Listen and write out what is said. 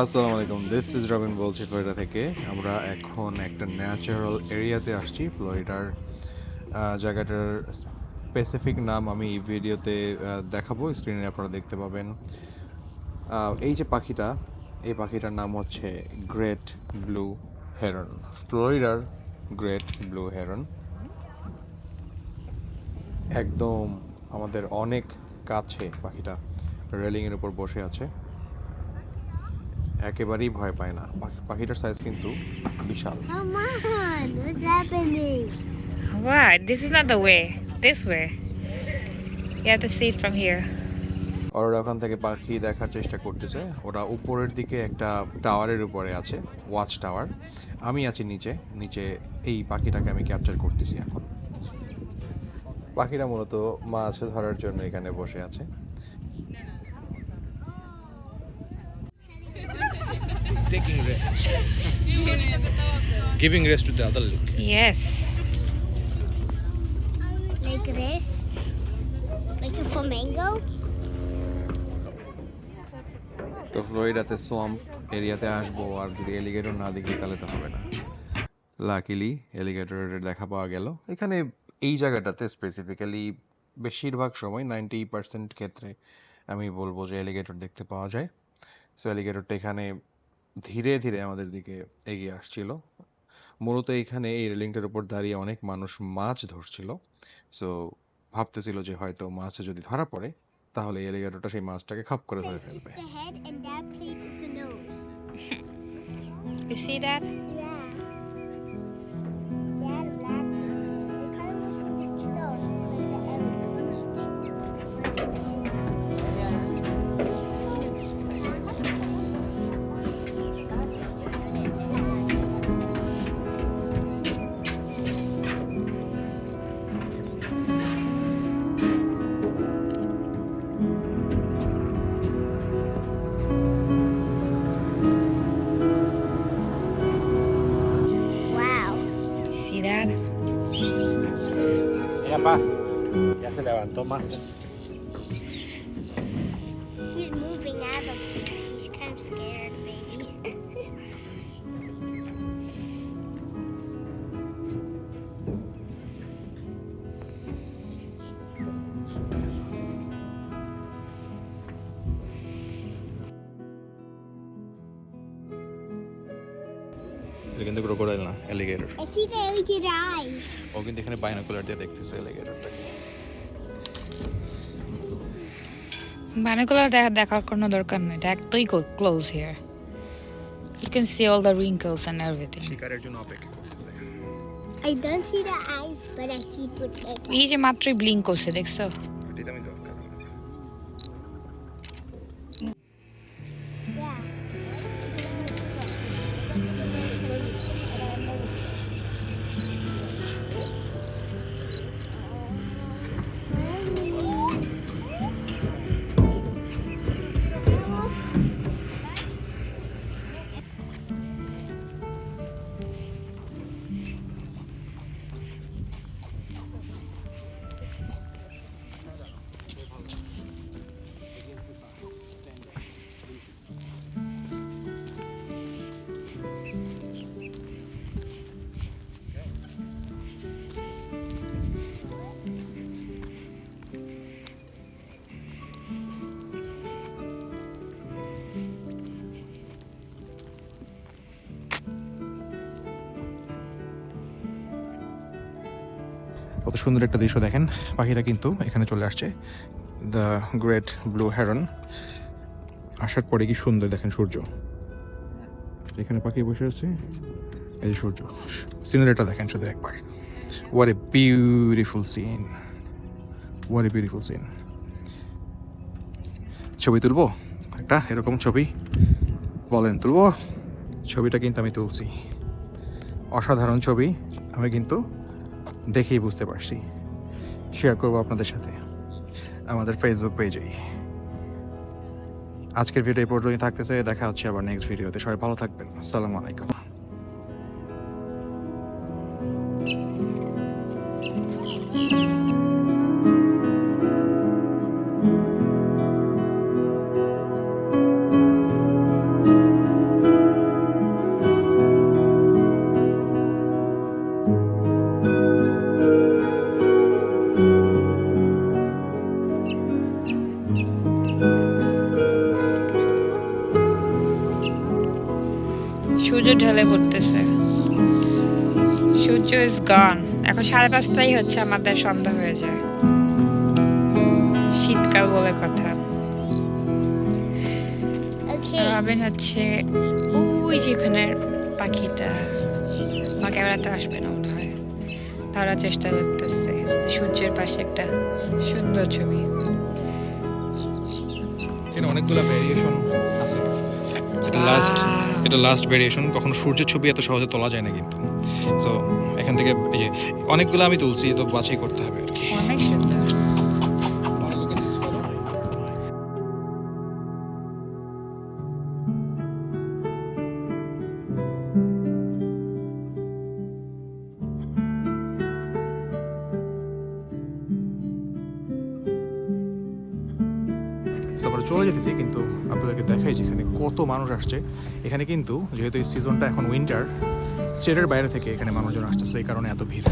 আসসালামু আলাইকুম this is Robin বলছি ফ্লোরিডা থেকে। আমরা এখন একটা ন্যাচারাল এরিয়াতে আসছি, ফ্লোরিডার জায়গাটার স্পেসিফিক নাম আমি এই ভিডিওতে দেখাবো স্ক্রিনে আপনারা দেখতে পাবেন। এই যে পাখিটা, এই পাখিটার নাম হচ্ছে গ্রেট ব্লু হেরন ফ্লোরিডার গ্রেট ব্লু হেরন একদম আমাদের অনেক কাছে পাখিটা। রেলিংয়ের উপর বসে আছে একেবারেই ভয় পায় না পাখিটার সাইজ কিন্তু বিশাল? What? This is not the way. This way. You have to see it from here. ওরা ওখান থেকে পাখি দেখার চেষ্টা করতেছে ওরা উপরের দিকে একটা টাওয়ারের উপরে আছে ওয়াচ টাওয়ার আমি আছি নিচে নিচে এই পাখিটাকে আমি ক্যাপচার করতেছি এখন পাখিরা মূলত মাছ ধরার জন্য এখানে বসে আছে taking rest. Giving rest to the other leg. Yes. Like this? Like a flamingo? তো ফ্লোরিডাতে সোয়াম্প এরিয়াতে আসব আর যদি এলিগেটর না দেখি তাহলে তো হবে না লাকিলি এলিগেটরের দেখা পাওয়া গেল এখানে এই জায়গাটাতে স্পেসিফিক্যালি বেশিরভাগ সময় নাইনটি পার্সেন্ট ক্ষেত্রে আমি বলব যে এলিগেটর দেখতে পাওয়া যায় সো এলিগেটরটা এখানে ধীরে ধীরে আমাদের দিকে এগিয়ে আসছিল মূলত এইখানে এই রেলিংটার উপর দাঁড়িয়ে অনেক মানুষ মাছ ধরছিল সো ভাবতেছিল যে হয়তো মাছ যদি ধরা পড়ে তাহলে এলিগেটরটা সেই মাছটাকে খাপ করে ধরে ফেলবে. You see that? Yeah. That Ya, se levantó más. এটা কিন্তু ক্রোকোডাইল না অ্যালিগেটর. ও কিন্তু এখানে বাইনোকুলার দিয়ে দেখতেছে অ্যালিগেটরটাকে Binocular দেখা দেখার কোনো দরকার নেই এটা এতই close here You can see all the wrinkles and everything. শিকারের জন্য অপেক্ষা করতেছে। I don't see the eyes, but I see what এই যে মাত্রই ব্লিঙ্ক করছে দেখছ? কত সুন্দর একটা দৃশ্য দেখেন। পাখিটা কিন্তু এখানে চলে আসছে। দ্য গ্রেট ব্লু হ্যারন আসার পরে কি সুন্দর দেখেন সূর্য। এখানে পাখি বসে আছে। এই যে সূর্য। সিনারিটা দেখেন শুধু একবার। What a beautiful scene what a beautiful scene ছবি তুলবো? একটা এরকম ছবি। বলেন, তুলবো? ছবিটা কিন্তু আমি তুলছি। অসাধারণ ছবি। আমি কিন্তু দেখেই বুঝতে পারছি। শেয়ার করব আপনাদের সাথে। আমাদের ফেসবুক পেজেই আজকের ভিডিও এই পর্যন্তই থাকতেছে। দেখা হচ্ছে আবার নেক্সট ভিডিওতে সবাই ভালো থাকবেন। আসসালামু আলাইকুম। ঢলে পড়তেছে। সূর্য ইজ গন এখন সাড়ে পাঁচটাই হচ্ছে আমাদের সন্ধ্যা হয়ে যায়। শীতকাল বলে কথা. ভাবেন হচ্ছে ওই যেখানে পাখিটা আমার ক্যামেরাতে আসবে না মনে হয়। ধরার চেষ্টা করতেছে। সূর্যের পাশে একটা সুন্দর ছবি। অনেকগুলো ভেরিয়েশন আছে। লাস্ট এটা লাস্ট ভেরিয়েশন কখনো সূর্যের ছবি এত সহজে তোলা যায় না কিন্তু। সো এখান থেকে এই যে অনেকগুলো আমি তুলছি, তো বাছাই করতে হবে। আর কি অনেক আমরা চলে যেতেছি, কিন্তু আপনাদেরকে দেখাই যেখানে কত মানুষ আসছে। এখানে কিন্তু যেহেতু এই সিজনটা এখন উইন্টার স্টেটের বাইরে থেকে এখানে মানুষজন আসতেছে, এই কারণে এত ভিড়।